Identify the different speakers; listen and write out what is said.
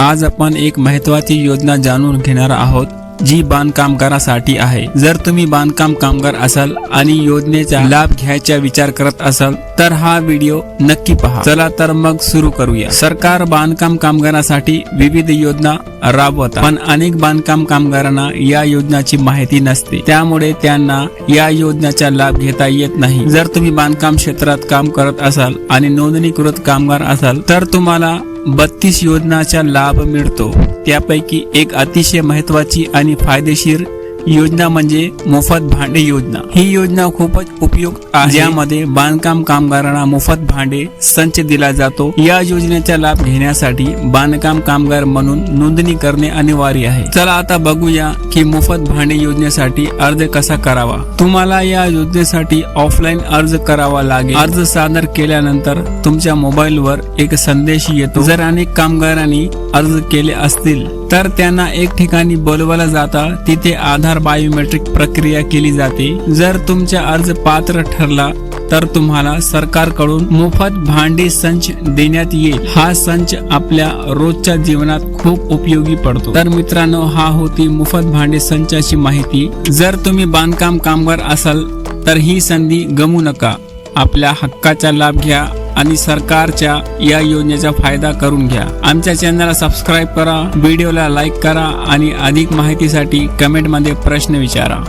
Speaker 1: आज आपण एक महत्वाची योजना जाणून घेणार आहोत जी बांधकामगारासाठी आहे. जर तुम्ही बांधकाम कामगार असाल आणि योजनेचा लाभ घ्यायचा विचार करत असाल तर हा व्हिडिओ नक्की पहा. चला तर मग सुरू करूया. सरकार बांधकाम कामगारांसाठी विविध योजना राबवत पण अनेक बांधकाम कामगारांना या योजनाची माहिती नसते. त्यामुळे त्यांना या योजनेचा लाभ घेता येत नाही. जर तुम्ही बांधकाम क्षेत्रात काम करत असाल आणि नोंदणीकृत कामगार असाल तर तुम्हाला बत्तीस योजनाचा लाभ मिळतो. त्यापैकी एक अतिशय महत्वाची आणि फायदेशीर योजना म्हणजे मोफत भांडे योजना. ही योजना खूपच उपयुक्त आहे. ज्यामध्ये बांधकाम कामगारांना मोफत भांडे संच दिला जातो. या योजनेचा लाभ घेण्यासाठी बांधकाम कामगार म्हणून नोंदणी करणे अनिवार्य आहे. चला आता बघूया की मोफत भांडे योजनेसाठी अर्ज कसा करावा. तुम्हाला या योजनेसाठी ऑफलाईन अर्ज करावा लागेल. अर्ज सादर केल्यानंतर तुमच्या मोबाईलवर एक संदेश येतो. जर अनेक कामगारांनी अर्ज केले असतील तर त्यांना एक ठिकाणी बोलवला जाता. तिथे आधार आधार बायोमेट्रिक प्रक्रिया केली जाते. जर तुमचा अर्ज पात्र ठरला तर तुम्हाला सरकारकडून मोफत भांडी संच देण्यात येईल. हा संच आपल्या रोजच्या जीवनात खूप उपयोगी पडतो. तर मित्रांनो हा होती मोफत भांडे संचाची माहिती. जर तुम्ही बांधकाम कामगार असाल तर ही संधी गमू नका. आपल्या हक्काचा लाभ घ्या. आणि सरकारच्या या योजनेचा फायदा करून घ्या. आमच्या चॅनलला सबस्क्राईब करा व्हिडिओला लाईक करा आणि अधिक माहितीसाठी कमेंटमध्ये प्रश्न विचारा.